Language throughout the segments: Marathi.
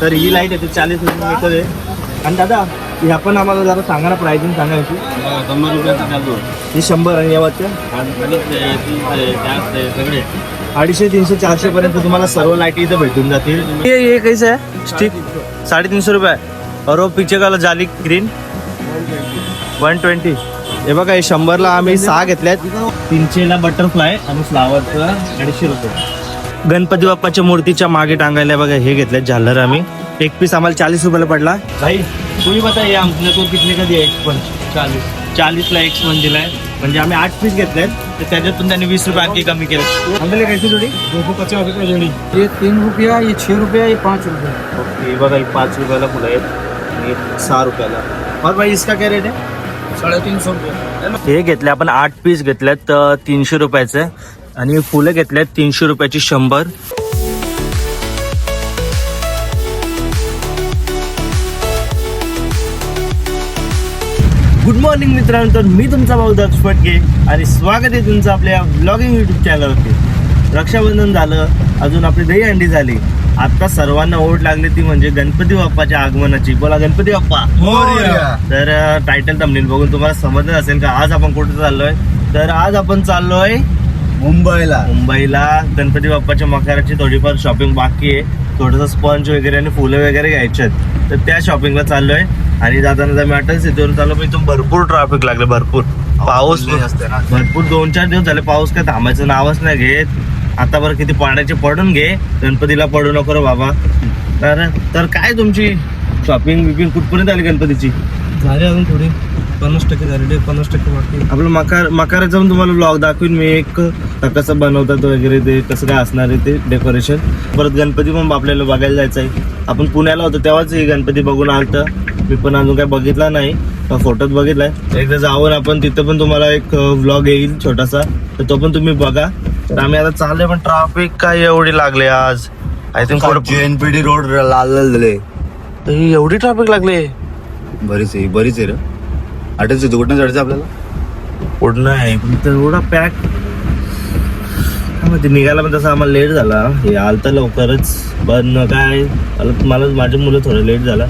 तर ही लाइट येते चाळीस रुपये मीटर आहे. आणि दादा ह्या पण आम्हाला जरा सांगा ना प्राइसिंग सांगायची शंभर रुपयाचा चालू ही शंभर आणि यावरच्या? सगळे. अडीचशे तीनशे चारशे पर्यंत तुम्हाला सर्व लाइट इथं भेटून जातील. ये ये कैसे है स्टिक साडेतीनशे रुपये. और वो पीछे का जाली ग्रीन वन ट्वेंटी हे बघा हे शंभरला आम्ही सहा घेतल्यात. तीनशेला बटरफ्लाय आणि फ्लावरचं अडीचशे रुपये. गणपती बाप्पाच्या मूर्तीच्या मागे टांगायला बघा हे घेतल्यात झालर आम्ही. एक पीस आम्हाला चाळीस रुपयाला पडला. भाई तुम्ही बताइए आमच्या तो कितने का दिया एक पण चाळीस. चाळीसला एक स्पंज दिलाय. म्हणजे आम्ही आठ पीस घेतलेत. तर त्याच्यातून त्यांनी वीस रुपये आणखी कमी केले. आम्हाला कैसी जोडी? दोनशे पचास रुपये जोडी? ये तीन रुपया ये छः रुपया ये पाँच रुपया. ओके हे बघा ही पाच रुपयाला फुलं आहेत. आणि सहा रुपयाला. और भाई इसका काय रेट आहे? साढ़े तीन सौ रुपया. हे घेतले आपण आठ पीस घेतल्यात अ, तीनशे रुपयाचे. आणि फुलं घेतल्यात तीनशे रुपयाची शंभर. गुड मॉर्निंग मित्रांनो तर मी तुमचा भाऊ दक्ष फटके आणि स्वागत आहे तुमचं आपल्या ब्लॉगिंग युट्यूब चॅनलवरती रक्षाबंधन झालं अजून आपली दही अंडी झाली. आता सर्वांना ओढ लागली ती म्हणजे गणपती बाप्पाच्या आगमनाची. बोला गणपती बाप्पा. तर टायटल तमनील बघून तुम्हाला समजलं असेल का? आज आपण कुठे चाललोय? तर आज आपण चाललोय मुंबईला. मुंबईला. गणपती बाप्पाच्या मकराची थोडीफार शॉपिंग बाकी आहे. थोडंसं स्पंज वगैरे आणि फुलं वगैरे घ्यायचे आहेत. तर त्या शॉपिंगला चाललोय. आणि जाताना जर मॅटल सिटीवर चाललो. पण इथून भरपूर ट्रॅफिक लागले भरपूर. पाऊस असते ना. भरपूर दोन चार दिवस झाले पाऊस काय थांबायचं नावच नाही घेत. आता बरं किती पाण्याचे पडून घे. गणपतीला पडू नको रे बाबा. तर तर काय तुमची शॉपिंग बिपिंग कुठपर्यंत आली गणपतीची? झाले अजून थोडी. पन्नास टक्के झाले पन्नास टक्के बाकी आपलं मकार मकाराचं पण तुम्हाला ब्लॉग दाखवीन मी. एक कसं बनवतात वगैरे ते कसं काय असणार आहे ते डेकोरेशन परत गणपती पण आपल्याला बघायला जायचं आहे. आपण पुण्याला होतो तेव्हाच ही गणपती बघून आलतं. मी पण अजून काय बघितला नाही फोटोत बघितलाय. एकदा जाऊन आपण तिथं पण तुम्हाला एक व्लॉग येईल छोटासा. तर तो पण तुम्ही बघा. तर आम्ही आता चाललोय पण ट्रॅफिक काय एवढी लागले आज? आय थिंक जेएनपीडी रोड लाल लाल झाले. एवढी ट्रॅफिक लागले? बरीच आहे बरीच आहे रे. अटेल सिद्धू कुठं चढायचं आपल्याला? पूर्ण आहे? पण तेवढा पॅक ते निघायला पण तसं आम्हाला लेट झाला. हे आलं तर लवकरच पण काय मला मला माझी मुलं थोडं लेट झाला.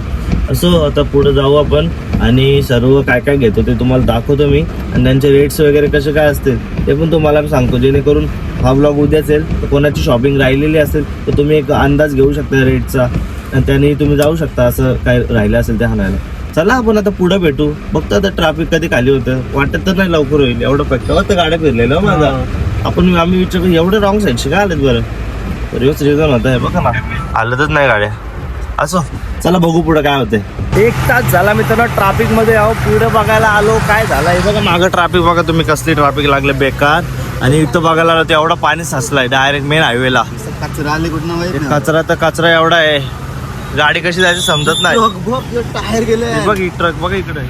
असो आता पुढे जाऊ आपण आणि सर्व काय काय घेतो ते तुम्हाला दाखवतो मी. आणि त्यांचे रेट्स वगैरे कसे काय असतील ते पण तुम्हाला मी सांगतो. जेणेकरून हा ब्लॉग उद्या असेल तर कोणाची शॉपिंग राहिलेली असेल तर तुम्ही एक अंदाज घेऊ शकता रेटचा आणि त्याने तुम्ही जाऊ शकता असं काय राहिलं असेल ते हाणायला. चला आपण आता पुढे भेटू. बघतो आता ट्रॅफिक कधी खाली होतं. वाटत तर नाही लवकर होईल एवढं पक्का. होतं गाड्या फिरलेलं हो माझा. हो. आपण आम्ही विचार एवढं रॉंग साईडचे काय आलेत बरं? हेच रिझन होतं हे बघा ना. आलतच नाही गाड्या. असो चला बघू पुढे काय होते एक तास झाला मी तर ट्रॅफिकमध्ये आहो पुढे बघायला आलो काय झालं हे बघा मागं ट्रॅफिक बघा तुम्ही कसली ट्रॅफिक लागले बेकार. आणि इथं बघायला आलो एवढा पाणी साचलाय डायरेक्ट मेन हायवेला कचरा आले कुठं कचरा तर कचरा एवढा आहे. गाडी कशी जायची समजत नाही. टायर गेले. बघ ही ट्रक बघा इकडे.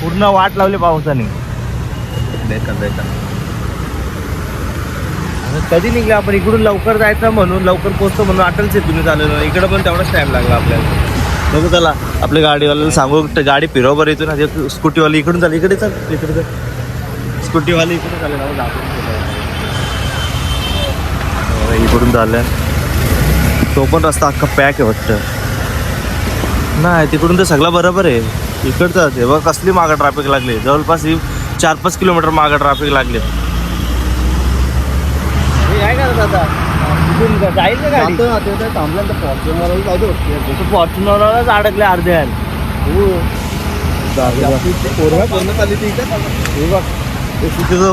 पूर्ण वाट लावली पावसाने. बेकार बेकार. कधी निघलं? आपण इकडून लवकर जायचं म्हणून लवकर पोहोचतो म्हणून अटल सेतून चालू इकडं पण तेवढाच टाईम लागला आपल्याला. बघू चला आपल्या गाडीवाल्याला सांगू गाडी फिरव येतो इथून आधी स्कूटीवाली इकडून चाल इकडे चाल इकडे चल. स्कूटीवाली इकडे चालेल आपण दाखवून हो, इकडून चाललंय तो पण रस्ता अख्खा पॅक आहे वाटतं. नाही तिकडून तर सगळं बरोबर आहे. इकडचं ते बघ कसली मागं ट्रॅफिक लागली? जवळपास ही चार पाच किलोमीटर मागं ट्रॅफिक लागले. इथून का- जाईल का गाडी? थांबल्यानंतर फॉर्च्युनर जाऊ दे. फॉर्च्युनरच अडकले अर्ध्या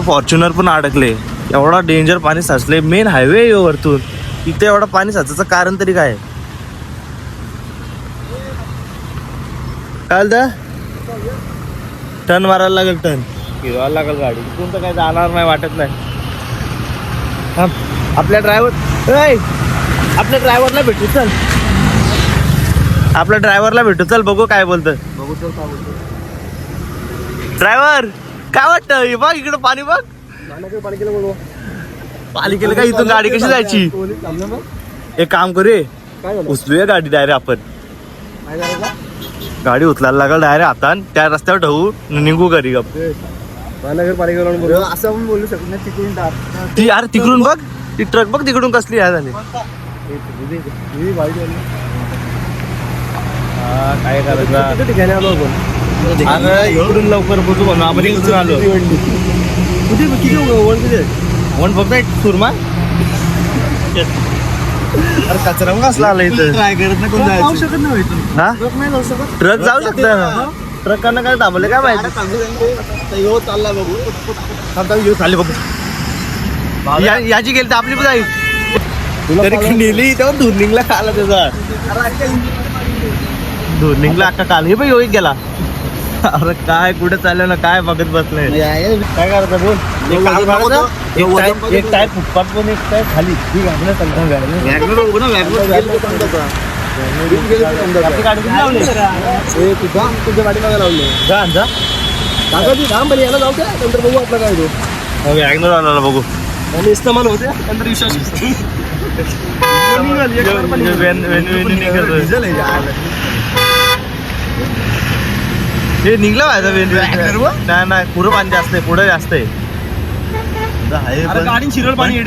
फॉर्च्युनर पण अडकले. एवढा डेंजर पाणी साचले मेन हायवे वरतून. इथे एवढं पाणी साचायचं कारण तरी काय? काय टर्न मारायला लागेल टर्न फिरवायला लागेल गाडी. इथून तर काय जाणार नाही वाटत नाही. थांब. आपल्या ड्रायव्हर आपल्या ड्रायव्हरला भेटू चल. आपल्या ड्रायव्हरला भेटू चल बघू काय बोलतं बघू काय बोलतो ड्रायव्हर काय वाटतं? हे बघ इकडं पाणी बघ. पाणी केलं बोलवा पाणी केलं का इथून गाडी कशी जायची? एक काम झालं? उचलूया गाडी डायरेक्ट आपण. गाडी उचलायला लागल डायरेक्ट हातान. त्या रस्त्यावर ठेवू न निघू घरी गप. असं आपण बोलू शकत नाही तिकडून टाक ती यार तिकडून बघ. ती ट्रक बघ तिकडून कसली आहे झाली. काय करायचं ठिकाणी आलो आपण अरे इकडून लवकर पोचू म्हणून आपण इकडून आलो किती किती? वन फक्त एक सुरमा. अरे कचरा मग असला आला इथं? ट्राय करत नाही कोण जाऊ शकत नाही इथून हा? ट्रक नाही जाऊ शकत. ट्रक जाऊ शकता ना? ट्रकांना काय थांबले काय माहिती? चालला बघू. आता येऊ चालले बघ. या- याची गेली तर आपली पण जाईल. तरी नेली तेव्हा धुर्निंगला खाला त्याचा. धुर्निंगला अख्खा काल. हे पण योगिक गेला. अरे काय कुठे चाललं ना काय बघत बसलंय काय करायचं बोल? एक टायर फुटपाथ पण एक टायर खाली. ठीक आहे ना तुझ्या पाठीमागे लावले? जा जा याला जाऊ द्या नंतर बघू आपला काय तो वॅगनर आला बघू. आणि इस्तमाल होते विश्वास. डिझेल आहे. यार. हे निघलं माझं वेन नाही नाही पुढं पाणी जास्त आहे पुढं जास्त आहे. शिरल पाणी.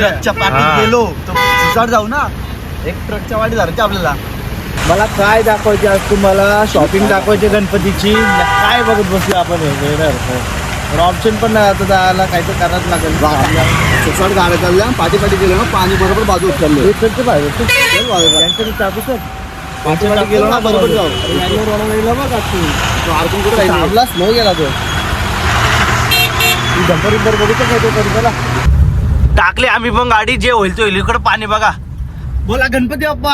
हा. गेलो सुसाट जाऊ ना. एक ट्रकच्या वाटी धरायची आपल्याला? मला काय दाखवायचे आज तुम्हाला? शॉपिंग दाखवायची गणपतीची? काय बघत बसलो आपण? ऑप्शन पण नाही आता जायला काही तर करावंच लागेल सुसाट गाड्या चालल्या. पाठी पाठी गेलो ना पाणी बरोबर बाजू उचलले हे ते पाहिजे चाकू सर पाठी पाठी गेलो ना बरोबर जाऊ. कुठे गेला तो. डंपर उंपर बघितलं काय तो कधी त्याला? टाकले आम्ही पण गाडी जे होईल ते होईल. इकडं पाणी बघा. बोला गणपती बाप्पा.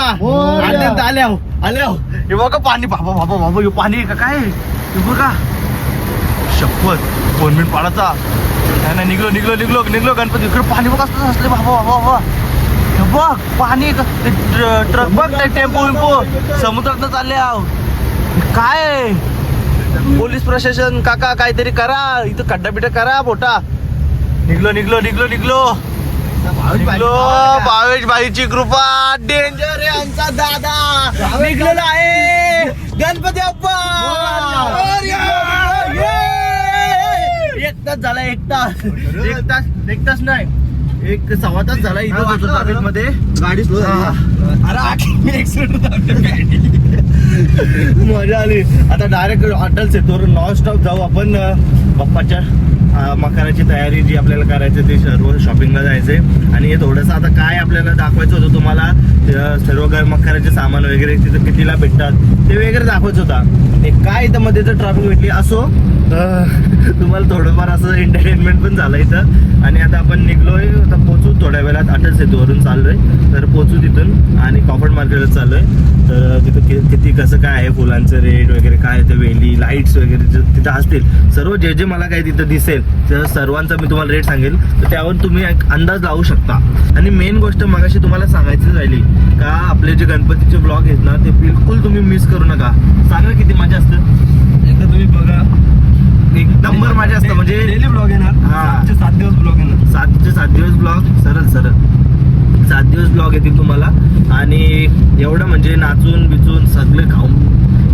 आले आल्या. आल्या हे बघा पाणी बाबा बाबा बाबा हे पाणी आहे का काय? हे बघा. शपथ दोन मिनिट पाडाचा. नाही नाही निघलो निघलो निघलो निघलो गणपती. इकडे पाणी बघा असलं असले बाबा बाबा बाबा हे बघ पाणी ट्रक बघ ते टेम्पो विम्पो समुद्रात चालले आहो. हे काय? पोलीस प्रशासन काका काहीतरी करा. इथं खड्डा बिड्डा करा मोठा निघलो निघलो निघलो निघलो. निघलो भावेश बाईची कृपा. डेंजर आहे आमचा दादा. निघलेला आहे. गणपती ये! एक तास झाला एक तास. एक तास एक तास नाही. एक सव्वा तास झाला इथं होतो ट्रॅफिकमध्ये गाडी. स्लो मजा आली. आता डायरेक्ट अटल सेतूवर नॉन स्टॉप जाऊ आपण बाप्पाच्या. मकराची तयारी जी आपल्याला करायची ती सर्व शॉपिंगला जायचंय. आणि हे थोडंसं आता काय आपल्याला दाखवायचं होतं तुम्हाला सर्व घर मकराचे सामान वगैरे तिथं कितीला भेटतात ते वगैरे दाखवायचं होता. एक काय इथं मध्ये जर ट्रॅफिक भेटली असो तुम्हाला थोडंफार असं एंटरटेनमेंट पण झालं इथं. आणि आता आपण निघलोय आता पोचू थोड्या वेळात अटल सेतूवरून चाललोय. तर पोचू तिथून आणि कॉफर्ड मार्केटला चाललोय. तर तिथं किती कसं काय आहे फुलांचं रेट वगैरे काय आहे ते वेली लाईट्स वगैरे तिथं असतील सर्व जे जे मला काही तिथं दिसेल तर सर्वांचा मी तुम्हाला रेट सांगेल तर त्यावर तुम्ही एक अंदाज लावू शकता. आणि मेन गोष्ट मगाशी तुम्हाला सांगायची राहिली का आपले जे गणपतीचे ब्लॉग आहेत ना ते बिलकुल तुम्ही मिस करू नका. सांगा किती मजा असतं. एकदा तुम्ही बघा. एक नंबर मजा असतं म्हणजे डेली ब्लॉग येणार हा. सात दिवस ब्लॉग येणार सातचे सात दिवस ब्लॉग सरळ सरळ. सात दिवस ब्लॉग येतील तुम्हाला. आणि एवढं म्हणजे नाचून बिचून सगळे खाऊन.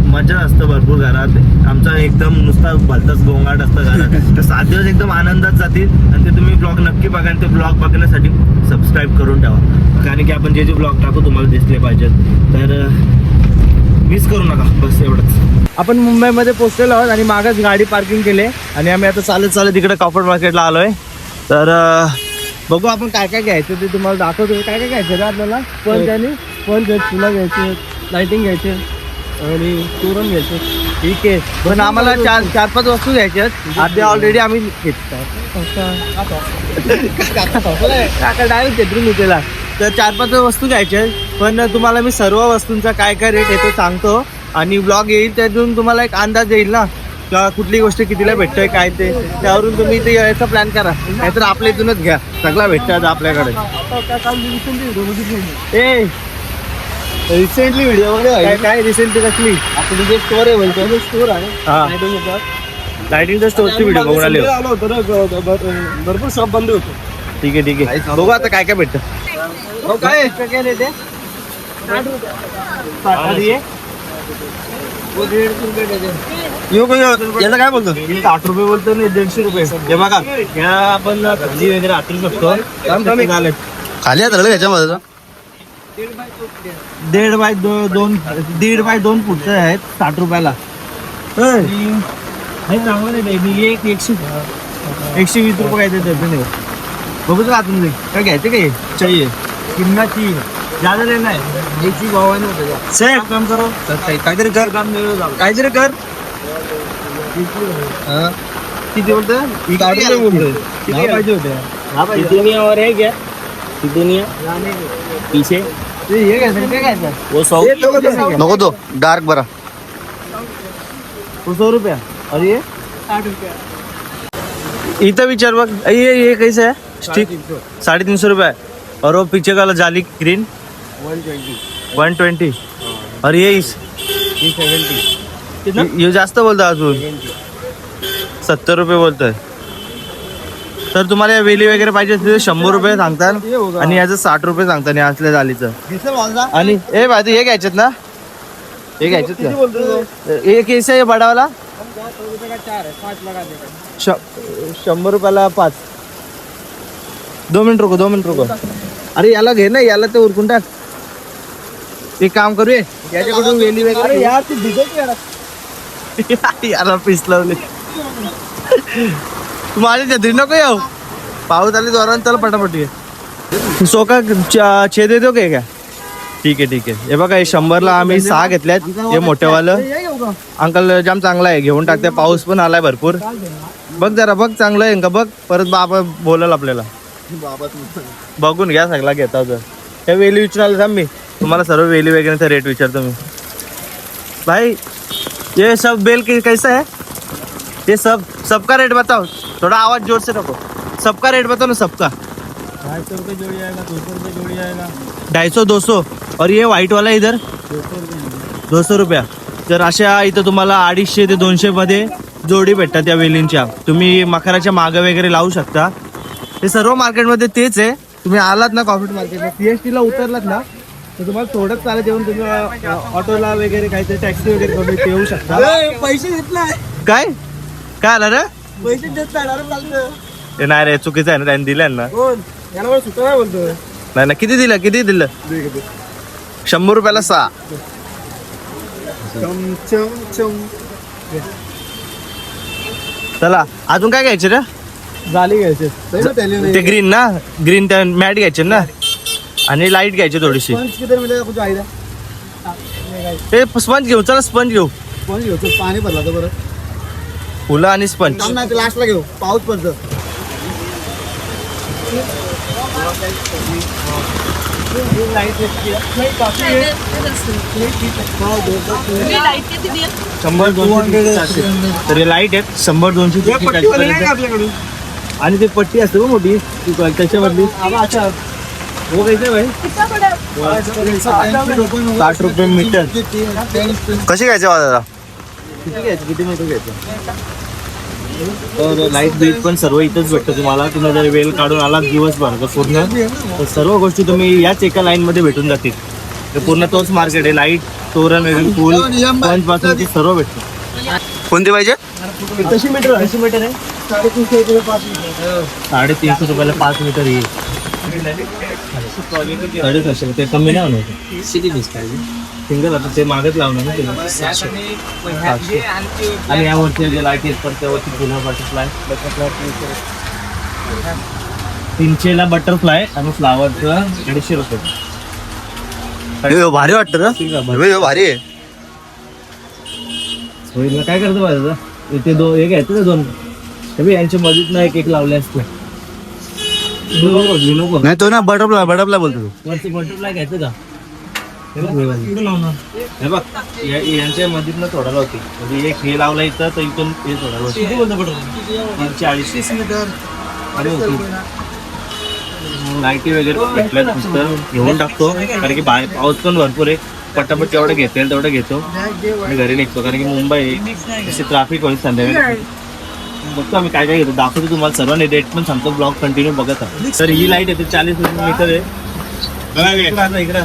मजा असतं भरपूर घरात. आमचा एकदम नुसता भलताच गोंगाट असतं घरात. तर सात दिवस एकदम आनंदात जातील. आणि ते तुम्ही ब्लॉग नक्की बघा आणि ते ब्लॉग बघण्यासाठी सबस्क्राईब करून ठेवा. कारण की आपण जे जे ब्लॉग टाकू तुम्हाला दिसले पाहिजेत. तर मिस करू नका. बस एवढंच. आपण मुंबईमध्ये पोहोचलेलो आहोत आणि मागच गाडी पार्किंग केली. आणि आम्ही आता चालत चालत इकडे कापड मार्केटला आलोय. तर अं, बघू आपण काय काय घ्यायचं ते तुम्हाला दाखवतो. काय काय घ्यायचं आपल्याला? पण त्याने? पण घ्यायचं फुलं घ्यायचे लाइटिंग घ्यायचे. आणि तोरण घ्यायचे. ठीक आहे. पण आम्हाला चार चार पाच वस्तू घ्यायच्यात आधी ऑलरेडी आम्ही काका डायरेक्ट घेतून तर चार पाच वस्तू घ्यायच्या आहेत. पण तुम्हाला मी सर्व वस्तूंचा काय काय रेट आहे ते सांगतो. आणि ब्लॉग येईल त्यातून तुम्हाला एक अंदाज येईल ना का कुठली गोष्ट कितीला भेटतोय काय ते. त्यावरून तुम्ही ते यायचा प्लॅन करा. नाहीतर आपल्या इथूनच घ्या. सगळा भेटतात आपल्याकडे. ए रिसेंटली व्हिडिओ वगैरे काय रिसेंटली कसली? आपली जे स्टोर आहे बोलतो स्टोर आहे. हा. लाइटिंगचा स्टोरची व्हिडिओ बघून आले हो. आलो होतो ना, ग- ग- भ- भरपूर शॉप बंद होतो. ठीक आहे ठीक आहे. बघू आता काय काय भेटतं. हो, काय? काय रेट आहे यो को यो? याला काय बोलतो? साठ रुपये बोलतो नाही दीडशे रुपये. हे बघा या आपण भाजी वगैरे हातरू शकतो झाले खाली आहे सगळं ह्याच्यामध्ये दीड बाय दो दोन दीड बाय दोन फुटचे आहेत साठ रुपयाला. नाही चांगलं नाही ते. मी एक एकशे एकशे वीस रुपये काय देतो नाही. बघू तर आतून. काय घ्यायचे काय चाहिए. किंमती ज्यादा लेना है एकशे बावन्न होते सेठ काम करो. काहीतरी कर. काम काहीतरी कर. किती बोलतोय. किती दहा पाहिजे होते. दुनिया और है क्या दुनिया पीछे. हे वो सौ नको तो डार्क बरा। वो सौ रुपया। और ये? इथं विचार बघ। ये ये कैसे है स्टिक साढ़े तीन सौ रुपया और वो पीछे का वाला जाली ग्रीन वन ट्वेंटी. और ये इस ये- ये जास्त बोलतो अजून सत्तर रुपये बोलतोय. तर तुम्हाला या वेली वगैरे पाहिजे असतील तर शंभर रुपये सांगतात आणि याचं साठ रुपये सांगतात या असल्या जालीचं. आणि ए भाई हे घ्यायचेत ना? हे घ्यायचेत का एक कैसे आहे बडावाला? शंभर रुपयाला पाच. दोन मिनिट रुको दोन मिनिट रुको. अरे याला घे ना याला तर उरकून टाक. एक काम करू. याच्याकडून वेली वगैरे यार याला पीस लावले तू माझ्या छत्री नको येऊ. पाऊस आली जोरात चला पटापटी सोका छेद येतो काय? का ठीक आहे ठीक आहे. हे बघा हे शंभरला आम्ही सहा घेतल्यात. हे मोठेवालं. अंकल जाम चांगला आहे. घेऊन टाकते. पाऊस पण आलाय भरपूर. बघ जरा बघ चांगलं आहे का? बघ. परत बाबा बोलल आपल्याला. बघून घ्या सगळा घेता जर हे वेली विचारायला थांब मी. तुम्हाला सर्व वेली वगैरे रेट विचारतो मी. भाई ये सब बेल के कैसा है? ये सब सबका रेट बताओ. थोड़ा आवाज जोर से रखो सबका रेट बताओ ना सबका. ढाई सौ रुपये जोड़ी आएगा दो सौ रुपये जोड़ी आएगा ढाई सौ दो सौ और ये व्हाईट वाला इधर? दो सौ रुपया. तर अशा इथं तुम्हाला अडीचशे ते दोनशे मध्ये जोडी भेटतात या वेलींच्या. तुम्ही मकराच्या मागं वगैरे लावू शकता. हे सर्व मार्केटमध्ये तेच आहे. तुम्ही आलात ना कॉफी मार्केटला सीएसटी ला उतरलात ना तर तुम्हाला थोडंच चालत येऊन तुम्ही ऑटोला वगैरे काहीतरी टॅक्सी वगैरे करून येऊ शकता. पैसे घेतलाय काय? काय आलं रे? पैसे देत नाही ते नाही रे चुकीचं आहे ना त्यांनी दिलं ना. कोण? याला मला नाही ना किती दिलं किती दिलं? शंभर रुपयाला सहा. चम चम चम. चला अजून काय घ्यायचे रे? झाली घ्यायचे. ते ग्रीन ना? ग्रीन त्या मॅट घ्यायचे ना? आणि लाइट घ्यायची थोडीशी. ते स्पंज घेऊ चला स्पंज घेऊ. कोण घेऊ पाणी भरला तर बरं. फुलं आणि स्पंज थांब नाही लास्टला घेऊ. पाऊस पडतं शंभर दोनशे चारशे तर हे लाइट आहेत शंभर दोनशे तीनशे, चारशेपर्यंत. आणि ते पट्टी असते बघ मोठी ती क- त्याच्यामधली हो कैसे भाई साठ रुपये मीटर. कशी घ्यायचे दादा किती घ्यायचं किती मीटर घ्यायचं तर लाइट बिल पण सर्व इथंच भेटतं तुम्हाला तुम्ही जर वेळ काढून आलात दिवसभर पूर्ण तर सर्व गोष्टी तुम्ही याच एका लाईन मध्ये भेटून जातील तर पूर्ण तोच मार्केट आहे लाइट तोरण वगैरे फुल पंच पासून सर्व भेटतं कोणती पाहिजे कशी मीटर कशी मीटर आहे साडेतीनशे रुपयाला पाच मीटर येईल साडेसहाशे ते कमी नाही होणार सिंगल आता ते मागच लावणार ना तिला सातशे. आणि यावरती जे लाइट येत पण त्यावरती पुन्हा बटरफ्लाय बटरफ्लाय तीनशेला बटरफ्लाय आणि फ्लावरचं दीडशे रुपये. भारी वाटतं ना? भारी आहे. होईल काय करतो पाहिजे इथे दोन एक घ्यायचं ना दोन? ते यांच्या मधीत ना एक एक लावले असते. नाही तो ना बटरफ्लाय बटरफ्लाय बोलतो तू. वरती बटरफ्लाय घ्यायचं का? हे बघ, हे बघ या- यांच्या मधीत ना थोडा लावते म्हणजे एक हे लावला इथं तर इथून हे थोडा लावते तीनशे अडीचशे मीटर. अरे. लाईटी वगैरे भेटल्यात नुसतं. घेऊन टाकतो. कारण की बाहेर पाऊस पण भरपूर आहे. पटापट जेवढं घेता येईल तेवढं घेतो. आणि घरी निघतो. कारण की मुंबई अशी ट्रॅफिक होईल संध्याकाळी. बघतो आम्ही काय काय घेतो. दाखवतो तुम्हाला सर्वांनी. रेट पण सांगतो. ब्लॉग कंटिन्यू बघत आहे तर ही लाइट येते चाळीस रुपये मीटर आहे इकडं.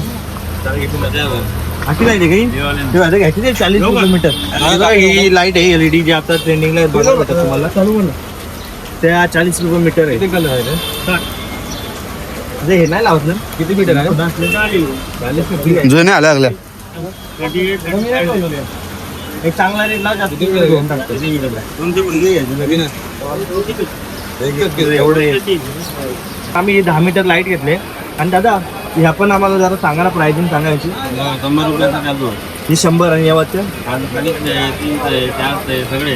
अशी लाइट आहे काही हे? आता घ्यायची ते चाळीस रुपये मीटर ही ही लाइट आहे एलईडी जी आता ट्रेंडिंगला बघा भेटत तुम्हाला. त्या चाळीस रुपये मीटर आहे हे? नाही लावत ना. किती मीटर आहे? जुने आल्या लागल्या एक चांगला रेट लाव जास्त घेऊन टाकतो एवढे आम्ही दहा मीटर लाइट घेतले. आणि दादा ह्या पण आम्हाला जरा सांगा ना प्राइसिंग सांगायची शंभर रुपयाचा चालू ही शंभर आणि या वाजच्या सगळे.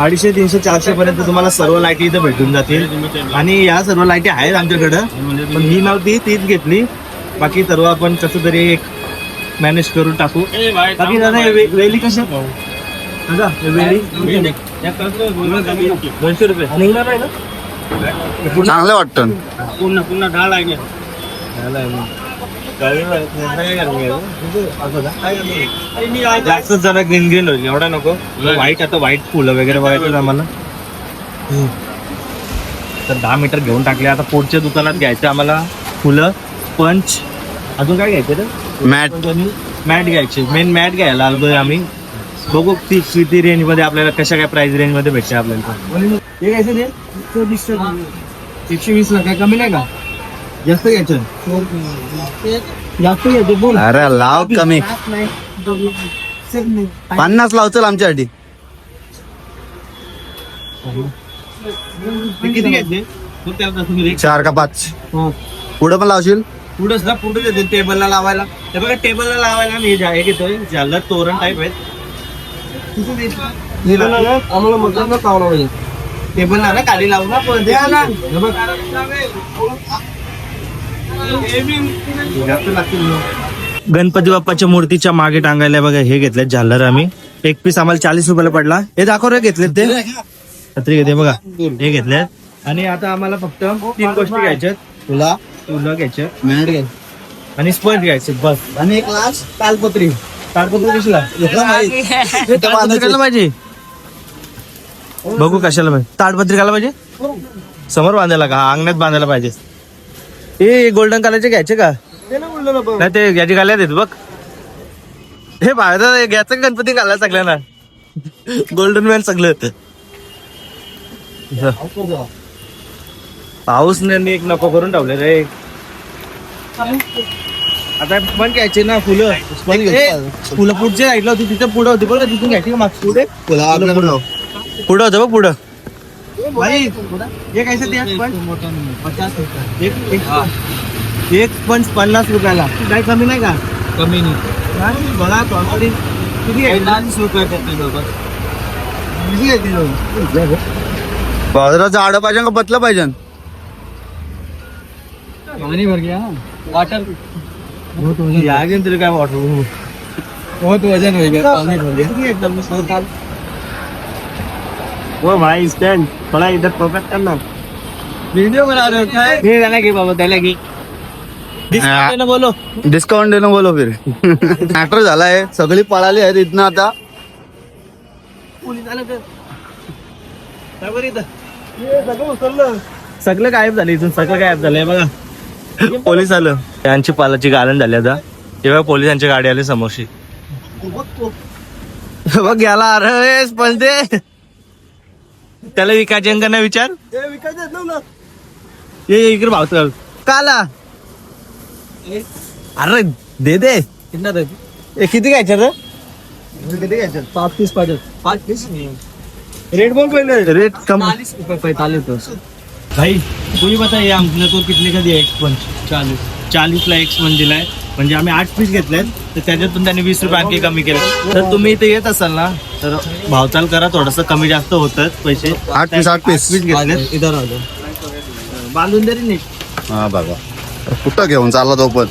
अडीचशे तीनशे चारशे पर्यंत तुम्हाला सर्व लाईटी इथं भेटून जातील. आणि या सर्व लाईटी आहेत आमच्याकडं. पण ही नव्हती तीच घेतली. बाकी सर्व आपण कसं तरी एक मॅनेज करून टाकू. बाकी दादा हे वेली कशा? दादा हे वेली? दोनशे रुपये. चांगलं वाटतं. पुन्हा पुन्हा ढाळ लागले जास्त जरा ग्रीन ग्रीन होईल एवढा नको व्हाईट आता व्हाईट फुलं वगैरे बघायचं आम्हाला तर दहा मीटर घेऊन टाकले आता पुढच्या दुकानात घ्यायचं आम्हाला फुलं पंच अजून काय घ्यायचं रे मॅट मॅट घ्यायचे मेन मॅट घ्यायला आलोय आम्ही बघू ती किती रेंजमध्ये आपल्याला कशा काय प्राइस रेंजमध्ये भेटते आपल्याला एकशे वीस ला काय कमी नाही का जास्त घ्यायचं. जास्त घ्यायचं बोल. अरे लाव कमी. पन्नास लाव चल आमच्यासाठी. किती घ्यायचे? चार का पाच? हो. पुढं पण लावशील? पुढंच ना पुढे देते टेबलला लावायला. हे बघा टेबलला लावायला मी हे घेतोय झालं तोरण टाईप आहेत. आम्हाला मग पावला टेबलला ना खाली लावू ना पण हे बघ. जास्त लागतील. गणपती बाप्पाच्या मूर्तीच्या मागे टांगायला बघा हे घेतलेत झालर आम्ही. एक पीस आम्हाला चाळीस रुपयाला पडला. हे दाखव रे घेतलेत ते. छत्री घेते बघा. हे घेतलेत. आणि आता आम्हाला फक्त तीन गोष्टी घ्यायच्यात. तुला. तुला घ्यायच्या मॅट घे. आणि स्पंज घ्यायचे बस. आणि एक लास्ट तालपत्री. ताडपत्री कशाला? पाहिजे. बघू कशाला पाहिजे. ताडपत्री घाला पाहिजे? समोर बांधायला का? अंगणात बांधायला पाहिजे. हे गोल्डन कलरचे घ्यायचे का? नाही ते याची घालायला देत बघ. हे बाहेर घ्यायचं गणपती घालायला सगळ्यांना? गोल्डन मॅन सगळं. पाऊस नाही एक नको करून ठेवले रे. आता पण घ्यायचे ना फुलं. फुलं पुढच्या साईडला होती तिथे पुढे होती बघ तिथून घ्यायची का मागची पुढे. पुढं होतं बघ पुढं. भाई ते एक एक एक पंच पन्नास रुपयाला. काय कमी नाही का? कमी नाही. बघा. किती रुपये घ्यायची? बाजाराचं आडं पाहिजे का बतलं पाहिजे? पाणी भर गया वाटर या घेऊन तरी काय वाटू बहुत वजन हो गया पानी भर गया किती एकदम? वो भाई स्टैंड थोड़ा इधर फोकस करना वीडियो बना रहे हो क्या? है? नहीं रहना की बाबा त्याला की. डिस्काउंट बोलो. डिस्काउंट देणं बोलो फिर. मॅटर झालाय. सगळी पळाली आहेत इथनं आता. आलं सगळं गायब झालं इथून सगळं गायब झालंय बघा. पोलीस आलं. त्यांची पालाची गालन झाली आता. तेव्हा पोलिसांची गाडी आली समोरशी बघ गेला अरे पण ते त्याला विकायचे नाही विचार? ये ये इकडे भाव कर काला. अरे दे दे. कितना दे? हे किती घ्यायचं रे? किती घ्यायचं? पाच पीस पाहिजे. पाच पीस? रेट बोल पहले. रेट कम. चालीस रुपये पैतालीस भाई तू ही बता ये हमने तो कितने का दिया एक पंच चालीस चाळीस. ला एक स्पंज दिलाय. म्हणजे आम्ही आठ पीस घेतलेत तर त्याच्यातून त्यांनी वीस रुपये आणखी कमी केले. तर तुम्ही इथे येत असाल ना तर भावताल करा थोडस कमी जास्त होतात पैसे. आठ piece, आठ piece. पीस घेतलेत. इधर बांधून तरी नीट. हा बाबा कुठं घेऊन चालला तो पण?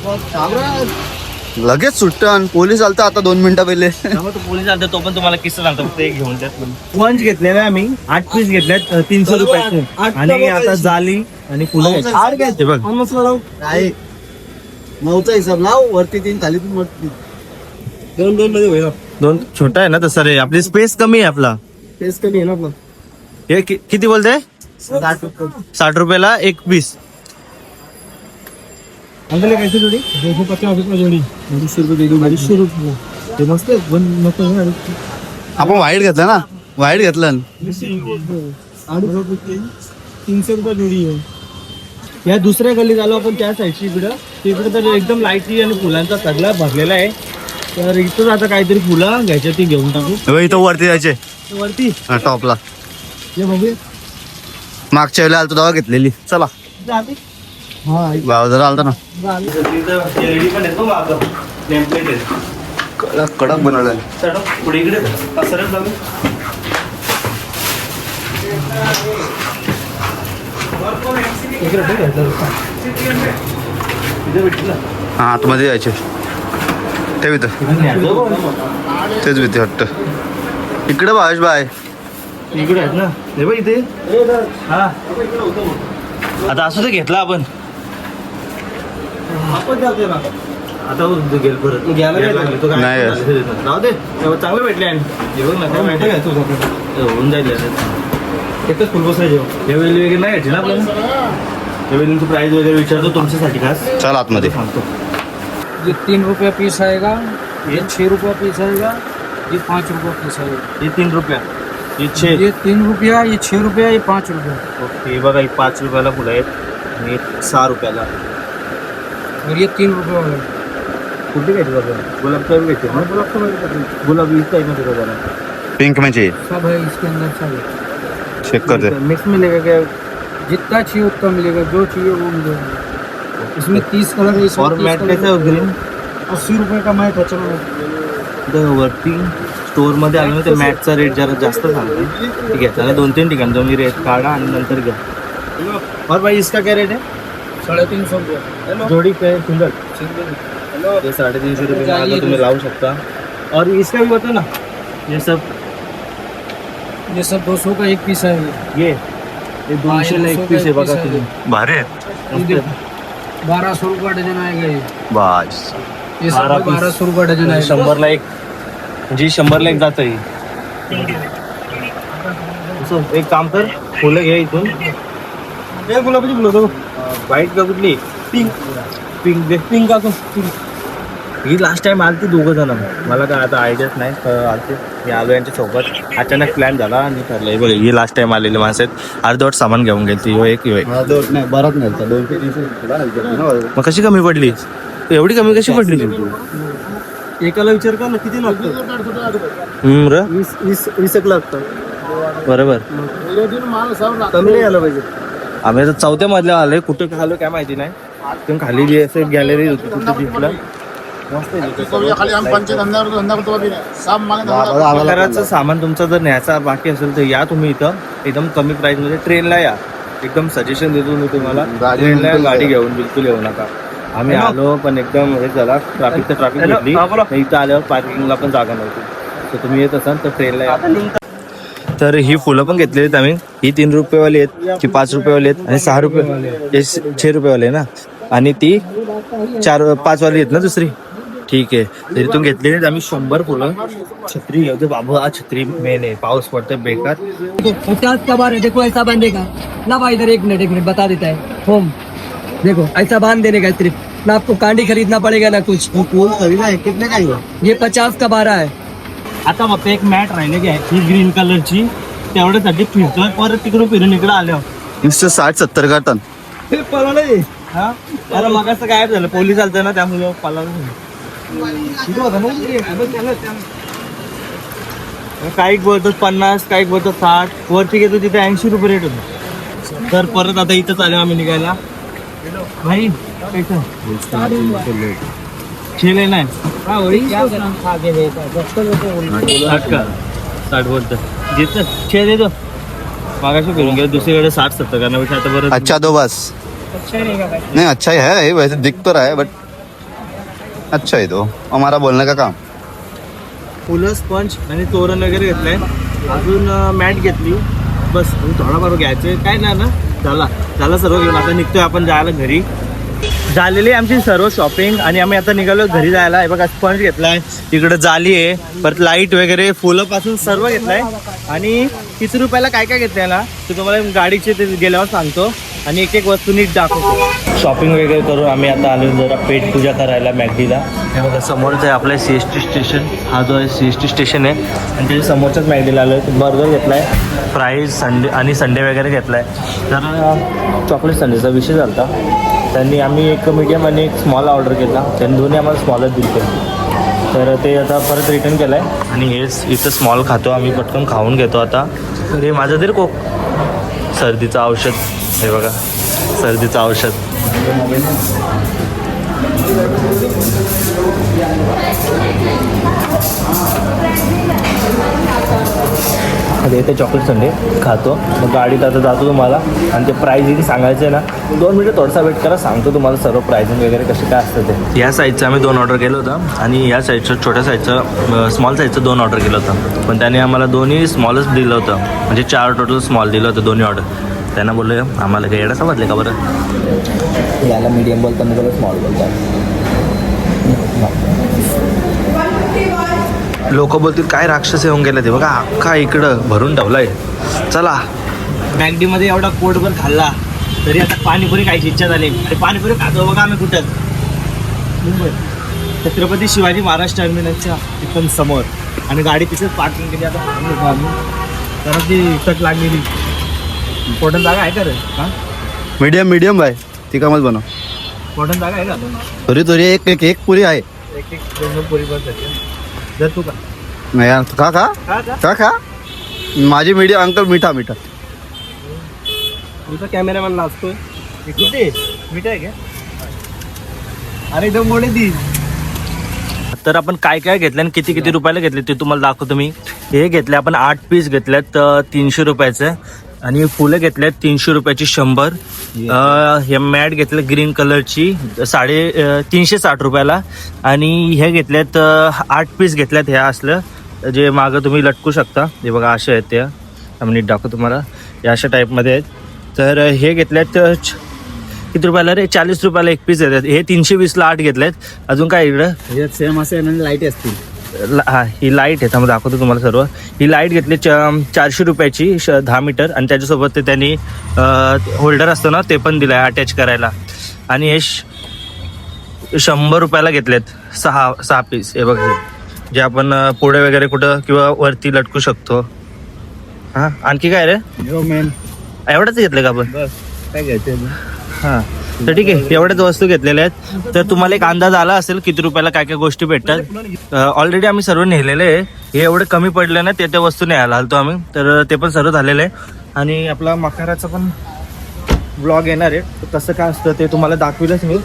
लगेच सुट्टन पोलीस आलता आता दोन मिनिटं पहिले. त्यामुळे तो पोलीस आलता तो पण तुम्हाला किस्सा सांगतो ते घेऊन द्यात पंच घेतलेले आम्ही आठ पीस घेतलेत तीनशे रुपयाचे. आणि आता जाली आणि फुलं घ्यायची. हे बघ. नाही. नऊचा हिसाब लाव वरती तीन खाली तीन वरती दोन दोन मध्ये होईल. दोन छोटा आहे ना तसं रे. आपली स्पेस कमी आहे आपला. टेस्ट कमी आहे ना आपला. हे कि- किती बोलते साठ रुपयाला एक पीस अंकल कैसे जोडी? पचास रुपये जोड़ी. अडीचशे रुपये दे दो अडीचशे रुपये. ते मस्त आहे, पण नको अडीचशे. आपण वाईट घेतलं ना. वाईट घेतलं. अडीचशे रुपये. तीनशे रुपये जोडी आहे. या दुसऱ्या गल्लीत आलो आपण त्या साईडची इकडं. तिकडे तर एकदम लाईटी आणि फुलांचा सगळा भरलेला आहे. तर इथंच आता काहीतरी फुलं घ्यायच्या ती घेऊन टाकू. हे इथं वरती जायचे. वरती? हा, टॉपला. ये बघूया. मागच्या वेळेला आलतो तेव्हा घेतलेली. चला. जाते हा भाव जरा आलता ना. आहे कडक कडक बनवलं पुढे इकडे. सरळ हा आतमध्ये जायचे. इथं. इकडे न्यायचं. तेच भीती वाटतं. इकडे भावेश बाय इकडे आहेत ना. हे बघ इथे. हा. आता असं तर घेतला आपण. आपण आता गेल परत? तो नाही. राहू दे. चांगले भेटले आणि. हे? होऊन जाईल. एकच फुल बसायचे. हे नाही घ्यायचे ना आपल्याला? हे वेळीचं प्राईस वगैरे विचारतो तुमच्यासाठी खास? चल आतमध्ये. सांगतो. ये तीन रुपया पीस आएगा ये? छः रुपया पीस आएगा ये पाँच रुपया पीस आएगा. हे तीन रुपया? हे छे ये तीन रुपया ये छः रुपया ये पाँच रुपया. ओके हे बघा हे पाच रुपयाला फुलं आहेत आणि हे सहा रुपयाला. और ये तीन रुपये वाला. है। कुठे घ्यायचे बाबा? गुलाबचा बी घ्यायचे ना? गुलाबचा गुलाब वीस आहे जरा. पिंक में चाहिए सब है इसके अंदर सब है. चेक कर दे मिक्स मिलेगा क्या? जितना चाहिए उतना मिलेगा जो चाहिए वो मिलेगा। इसमें तीस कलर है और 30 मॅट कैसा है। ग्रीन अस्सी रुपये का मैट है। चलो वरती स्टोर मध्ये आलो ना ते मॅटचा रेट जरा जास्त सांगते ठीक आहे त्याला दोन तीन ठिकाणी तुम्ही रेट काढा आणि नंतर घ्या. और भाई इसका क्या रेट है साढ़े तीन सौ रुपये जोड़ी पे सिंगल ये साढ़े तीन सौ रुपये में आता तुम्ही लावू शकता. और इसका भी बता ना? ये सब? ये सब दो सौ का एक पीस है ये? ये ये दोनशेला एक पीस आहे बघा तुम्ही. भारी आहे. आहे. बारह सौ रुपया बस piece. सौ आएगा शंभरला एक म्हणजे शंभरला एक जात आहे असं एक काम कर फुलं घे इथून. हे गुलाबाची फुलं व्हाईट का कुठली? पिंक पिंक दे. पिंक का पिंक ही लास्ट टाइम आलती दोघं जण. मला काय आता आयडियाच नाही तर आलते. मी आलो यांच्या सोबत अचानक प्लॅन झाला आणि ठरलं हे बघ ही लास्ट टाइम आलेली माणसं आहेत. अर्धवट सामान घेऊन गेली ह्यो एक एक. नाही बराच नाही दोनशे तीनशे मग कशी कमी पडली? एवढी कमी कशी पडली एकाला विचार कर ना किती लागतं र. वीस वीस वीस एक लागतं बरोबर. कमी नाही आलं पाहिजे. आम्ही आता चौथ्या मधल्या आलोय. कुठे आलो काय माहिती नाही. पण खाली जी असं गॅलरी होती तिथे दिसलं सामान तुमचं जर न्यायचा बाकी असेल तर या तुम्ही इथं. एकदम कमी प्राइसमध्ये ट्रेनला या. एकदम सजेशन देतो मी तुम्हाला. गाडी ट्रेनला गाडी. घेऊन बिलकुल येऊ नका. आम्ही आलो पण एकदम हे झाला ट्रॅफिक तर ट्रॅफिक भेटली. इथं आल्यावर पार्किंगला पण जागा नव्हती. तर तुम्ही येत असाल तर ट्रेनला या. तर ही फुलं पण घेतलेली आहेत आम्ही. ही तीन रुपयेवाली आहेत ती पाच रुपयेवाली आहेत आणि सहा रुपये हे छे रुपयेवाली आहे ना. आणि ती चार पाच वाली आहेत ना दुसरी? ठीक आहे. तर इथून घेतलेली आहेत आम्ही शंभर फुलं छत्री घेऊ बाबू हा छत्री मेन आहे. पाऊस पडतोय बेकार. देखो पचास का बार है देखो ऐसा बांधेगा ना भाई इधर एक मिनट एक मिनट बता देता है. होम. देखो ऐसा बांध देने का सिर्फ. ना आपको कांडी खरीदना पड़ेगा ना कुछ. कितने का ये पचास का बारह है. आता फक्त एक मॅट राहिले की आहे ही ग्रीन कलरची तेवढ्यासाठी फिरतोय परत तिकडून फिरून इकडे आल्यावर. नुसतं साठ सत्तर का टन? हा अरे मग असं काय झालं. पोलीस आलतं ना त्यामुळे पळालं काही बोलतात पन्नास काही बोलतात साठ. वरती घेतो तिथे ऐंशी रुपये रेट होतो. तर परत आता इथंच आलो आम्ही निघायला. भाई खेळ नाही. साठ का साठ बोलतं जिथं छे देतो. मागाशी फिरून गेलो. दुसरीकडे साठ सत्तर करण्यापेक्षा आता बरं अच्छा दो बस. नहीं अच्छा ही है वैसे दिख तो रहा है बट अच्छा आहे तो. हमारा बोलणं का काम? फुलं स्पंज आणि तोरण वगैरे घेतलंय. अजून मॅट घेतली. बस थोडाफार घ्यायचे. काय नाही ना झाला. झाला सर्व घेऊन. आता निघतोय आपण जायला घरी. झालेली आहे आमची सर्व शॉपिंग आणि आम्ही आता निघालो घरी जायला. हे बघा स्पंज घेतलाय. तिकडे जाली आहे. परत लाइट वगैरे फुलं पासून सर्व घेतलंय. आणि किती रुपयाला काय काय घेतलंय ना ते तुम्हाला गाडीचे ते गेल्यावर सांगतो. आणि एक एक वस्तू नीट दाखवतो. शॉपिंग वगैरे करून आम्ही आता आलो जरा पेट पूजा करायला मॅगडीला हे बघा समोरच आहे आपलं सी एस टी स्टेशन हा जो आहे सी एस टी स्टेशन आहे. आणि त्याच्या समोरच्याच मॅगडीला आलो बर्गर घेतलाय फ्राईज संडे आणि संडे वगैरे घेतला आहे तर चॉकलेट संडेचा विषय झाला त्यांनी आम्ही एक मीडियम आणि एक स्मॉल ऑर्डर केला. त्यांनी दोन्ही आम्हाला स्मॉलच दिले तर ते आता परत रिटर्न केलं आहे आणि हेच इथं स्मॉल खातो. आम्ही पटकन खाऊन घेतो आता. तर हे माझं तरी कोक सर्दीचं औषध. हे बघा सर्दीचं औषध. आता येते चॉकलेट संडे खातो. मग गाडीत आता जातो तुम्हाला. आणि ते प्राईजिंग सांगायचं आहे ना. दोन मिनिटं थोडासा वेट करा. सांगतो तुम्हाला सर्व प्राईजिंग वगैरे कसे काय असतं ते. या साईजचं आम्ही दोन ऑर्डर केलं होतं. आणि या साईजचं छोट्या साईजचं स्मॉल साईजचं दोन ऑर्डर केलं होतं. पण त्याने आम्हाला दोन्ही स्मॉलच दिलं होतं. म्हणजे चार टोटल स्मॉल दिलं होतं दोन्ही ऑर्डर त्यांना बोललो आम्हाला काही येणं समजले का बरं? याला मीडियम बोलताना त्याला स्मॉल बोलतात. लोक बोलतील काय राक्षस येऊन गेले ते? बघा अख्खा इकडं भरून ठेवलाय. चला. बँगडीमध्ये एवढा पोटभर खाल्ला तरी आता पाणीपुरी खायची इच्छा झाली. आणि पाणीपुरी खातो बघा आम्ही कुठं. मुंबई. छत्रपती शिवाजी महाराज टर्मिनलच्या एकदम समोर. आणि गाडी तिथेच पार्किंग केली आता आम्ही. कारण ती कट लागलेली. पोटन जागा आहे का रे? हा? Medium medium bye. ती कामच बनव. पोटन जागा आहे का? थोडी थोडी एक एक एक पुरी आहे. एक एक दोन दोन पोरी बस जर तू का? नाही यार, खा खा का? का खा खा माझी मीडियम अंकल मिठा मिठा. तुमचा कॅमेरामॅन नाचतोय कुठे मीठ आहे का? अरे एकदम दी तर आपण काय काय घेतलं आणि किती किती रुपयाला घेतले ते तुम्हाला दाखवतो मी. हे घेतले आपण आठ पीस घेतलेत अं, तीनशे रुपयाचे. आणि फुलं घेतल्यात तीनशे रुपयाची शंभर. हे मॅट घेतलं ग्रीन कलरची साडे तीनशे साठ रुपयाला. आणि हे घेतल्यात आठ पीस घेतल्यात ह्या असलं जे मागं तुम्ही लटकू शकता. हे बघा असे आहेत त्या. आम्ही नीट दाखवतो तुम्हाला. या अशा टाईपमध्ये आहेत. तर हे घेतल्यात किती रुपयाला रे? चाळीस रुपयाला एक पीस येतात हे तीनशे वीसला आठ घेतलेत अजून काय इकडं? सेम असे लाइट असतील. हा ही लाइट आहे त्यामुळे दाखवतो तुम्हाला सर्व. ही लाइट घेतली च- चारशे रुपयाची श दहा मीटर. आणि त्याच्यासोबत ते त्यांनी होल्डर असतं ना ते पण दिलं आहे अटॅच करायला. आणि हे शंभर रुपयाला घेतलेत सहा सहा पीस हे बघ जे आपण पुढे वगैरे कुठं किंवा वरती लटकू शकतो. हां आणखी काय रे? मॅन एवढंच घेतलं का आपण? काय घ्यायचं हां. तर ठीक आहे एवढ्याच वस्तू घेतलेल्या आहेत. तर तुम्हाला एक अंदाज आला असेल किती रुपयाला काय काय गोष्टी भेटतात. ऑलरेडी आम्ही सर्व नेलेले आहे. हे एवढे कमी पडले ना ते त्या वस्तू न्यायला आलतो आम्ही. तर ते पण सर्व झालेलं आहे. आणि आपला मकाराचं पण ब्लॉग येणार आहे तर कसं काय असतं ते तुम्हाला दाखविलंच मी.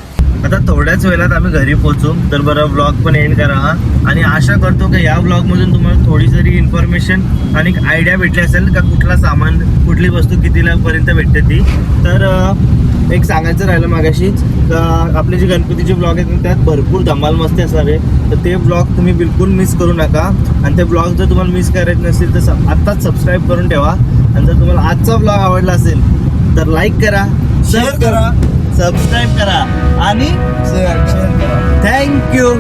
आता थोड्याच वेळात आम्ही घरी पोहोचू. तर बरं ब्लॉग पण एंड करा हा. आणि आशा करतो की या ब्लॉगमधून तुम्हाला थोडी जरी इन्फॉर्मेशन आणि आयडिया भेटली असेल का कुठला सामान कुठली वस्तू कितीला पर्यंत भेटते ती. तर एक सांगायचं राहिलं मागाशीच का आपले जे गणपतीचे ब्लॉग आहेत ना, त्यात भरपूर धमाल मस्ती असणार आहे तर ते ब्लॉग तुम्ही बिलकुल मिस करू नका. आणि ते ब्लॉग जर तुम्हाला मिस करायचे नसेल तर स- आत्ताच सबस्क्राईब करून ठेवा. आणि जर तुम्हाला आजचा ब्लॉग आवडला असेल तर लाईक करा शेअर करा. सबस्क्राईब करा आणि थँक्यू